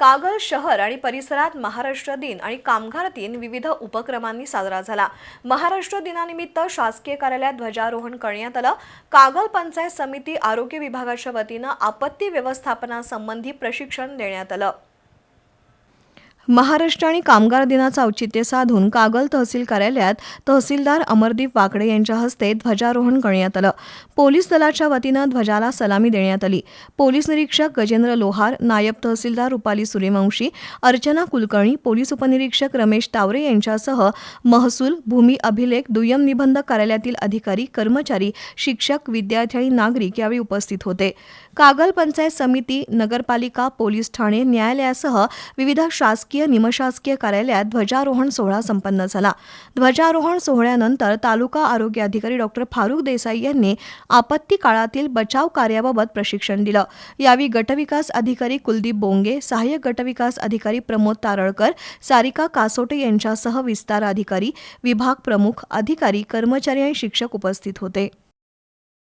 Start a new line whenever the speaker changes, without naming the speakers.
कागल शहर आणि परिसरात महाराष्ट्र दिन आणि कामगार दिन विविध उपक्रमांनी साजरा झाला. महाराष्ट्र दिनानिमित्त शासकीय कार्यालयात ध्वजारोहण करण्यात आलं. कागल पंचायत समिती आरोग्य विभागाच्या वतीनं आपत्ती व्यवस्थापनासंबंधी प्रशिक्षण देण्यात आलं. महाराष्ट्र आणि कामगार दिनाचं औचित्य साधून कागल तहसील कार्यालयात तहसीलदार अमरदीप वाकडे यांच्या हस्ते ध्वजारोहण करण्यात आलं. पोलीस दलाच्या वतीनं ध्वजाला सलामी देण्यात आली. पोलीस निरीक्षक गजेंद्र लोहार नायब तहसीलदार रुपाली सूर्यवंशी अर्चना कुलकर्णी पोलीस उपनिरीक्षक रमेश तावरे यांच्यासह महसूल भूमी अभिलेख दुय्यम निबंधक कार्यालयातील अधिकारी कर्मचारी शिक्षक विद्यार्थी आणि नागरिक यावेळी उपस्थित होते. कागल पंचायत समिती नगरपालिका पोलीस ठाणे न्यायालयासह विविध शासकीय निमशासकीय कार्यालयात ध्वजारोहण सोहळा संपन्न झाला. ध्वजारोहण सोहळ्यानंतर तालुका आरोग्य अधिकारी डॉक्टर फारुख देसाई यांनी आपत्ती काळातील बचाव कार्याबाबत प्रशिक्षण दिलं. यावेळी गटविकास अधिकारी कुलदीप बोंगे सहाय्यक गटविकास अधिकारी प्रमोद तारळकर सारिका कासोटे यांच्यासह विस्तार अधिकारी विभाग प्रमुख अधिकारी कर्मचारी आणि शिक्षक उपस्थित होते.